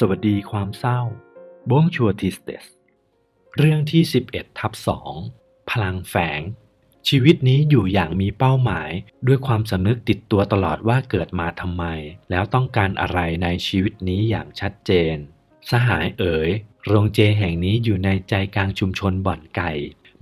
สวัสดีความเศร้าบงชัวทิสเตสเรื่องที่ 11ทับ2พลังแฝง ชีวิตนี้อยู่อย่างมีเป้าหมาย ด้วยความสำนึกติดตัวตลอดว่าเกิดมาทำไม แล้วต้องการอะไรในชีวิตนี้อย่างชัดเจน สหายเอ๋ย โรงเจแห่งนี้อยู่ในใจกลางชุมชนบ่อนไก่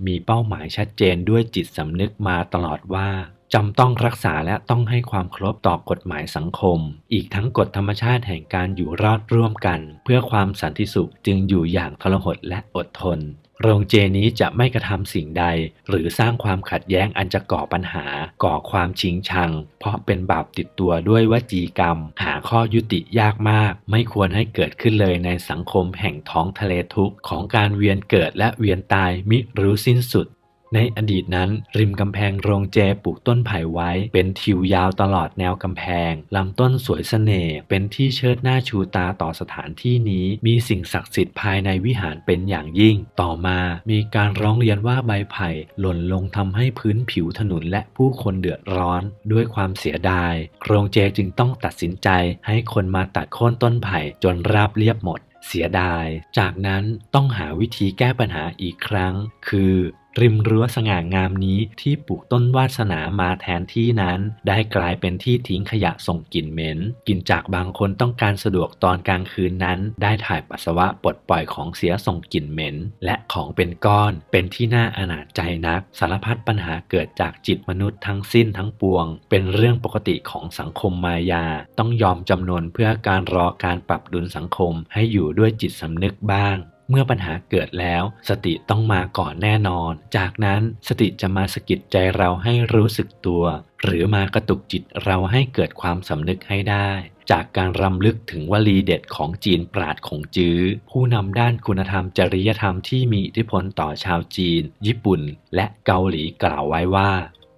มีเป้าหมายชัดเจนด้วยจิตสำนึกมาตลอดว่า จำต้องรักษาและต้องให้ความเคารพต่อกฎหมายสังคม อีกทั้งกฎธรรมชาติแห่งการอยู่รอดร่วมกัน เพื่อความสันติสุขจึงอยู่อย่างทรหดและอดทน โรงเจนี้จะไม่กระทำสิ่งใด หรือสร้างความขัดแย้งอันจะก่อปัญหา ก่อความชิงชัง เพราะเป็นบาปติดตัวด้วยวจีกรรม หาข้อยุติยากมาก ไม่ควรให้เกิดขึ้นเลยในสังคมแห่งท้องทะเลทุกข์ของการเวียนเกิดและเวียนตายมิรู้สิ้นสุด ในอดีตนั้น ริมกำแพงโรงเจปลูกต้นไผ่ไว้ เป็นทิวยาวตลอดแนวกำแพงลำต้นสวยเสน่ห์เป็นที่เชิดหน้าชูตาต่อสถานที่นี้มีสิ่งศักดิ์สิทธิ์ภายในวิหารเป็นอย่างยิ่ง ต่อมามีการร้องเรียนว่าใบไผ่หล่นลงทำให้พื้นผิวถนนและผู้คนเดือดร้อน ด้วยความเสียดาย โรงเจจึงต้องตัดสินใจให้คนมาตัดโค่นต้นไผ่จนราบเรียบหมดเสียดาย จากนั้นต้องหาวิธีแก้ปัญหาอีกครั้ง คือ ริมรั้วสง่างามนี้ที่ปลูกต้นวาสนามาแทนที่นั้น ได้กลายเป็นที่ทิ้งขยะส่งกลิ่นเหม็นกลิ่นจากบางคนต้องการสะดวกตอนกลางคืนนั้น ได้ถ่ายปัสสาวะปลดปล่อยของเสียส่งกลิ่นเหม็น และของเป็นก้อน เป็นที่น่าอนาจใจนัก สารพัดปัญหาเกิดจากจิตมนุษย์ทั้งสิ้นทั้งปวง เป็นเรื่องปกติของสังคมมายา ต้องยอมจำนวนเพื่อการรอการปรับดุลสังคมให้อยู่ด้วยจิตสำนึกบ้าง เมื่อปัญหาเกิดแล้ว สติต้องมาก่อนแน่นอน จากนั้นสติจะมาสะกิดใจเราให้รู้สึกตัว หรือมากระตุกจิตเราให้เกิดความสำนึกให้ได้ จากการรำลึกถึงวลีเด็ดของจีนปราดของจื้อ ผู้นำด้านคุณธรรมจริยธรรมที่มีอิทธิพลต่อชาวจีน ญี่ปุ่น และเกาหลีกล่าวไว้ว่า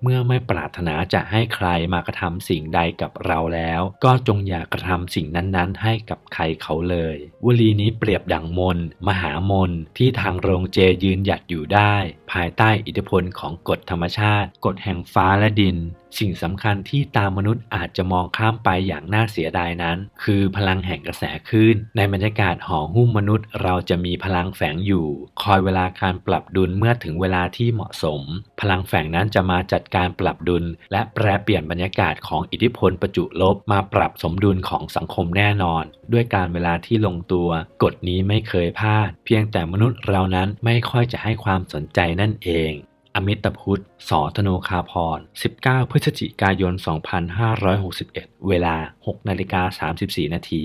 เมื่อไม่ปรารถนาจะให้ใครมากระทำสิ่งใดกับเราแล้ว ก็จงอย่ากระทำสิ่งนั้นๆ ให้กับใครเขาเลย วลีนี้เปรียบดังมน มหามนที่ทางโรงเจยืนหยัดอยู่ได้ ภายใต้อิทธิพลของกฎธรรมชาติ กฎแห่งฟ้าและดินสิ่งสำคัญที่ตามมนุษย์อาจจะมองข้ามไปอย่างน่าเสียดายนั้น คือพลังแห่งกระแสคลื่น ในบรรยากาศห่อหุ้มมนุษย์ เราจะมีพลังแฝงอยู่ คอยเวลาการปรับดุลเมื่อถึงเวลาที่เหมาะสม พลังแฝงนั้นจะมาจัดการปรับดุล และแปรเปลี่ยนบรรยากาศของอิทธิพลประจุลบมาปรับสมดุลของสังคมแน่นอน ด้วยการเวลาที่ลงตัว กฎนี้ไม่เคยพลาด เพียงแต่มนุษย์เรานั้นไม่ค่อยจะให้ความสนใจนั่นเอง อมิตพุทธสอธนูคาพร 19 พฤศจิกายน 2561 เวลา 6 นาฬิกา 34 นาที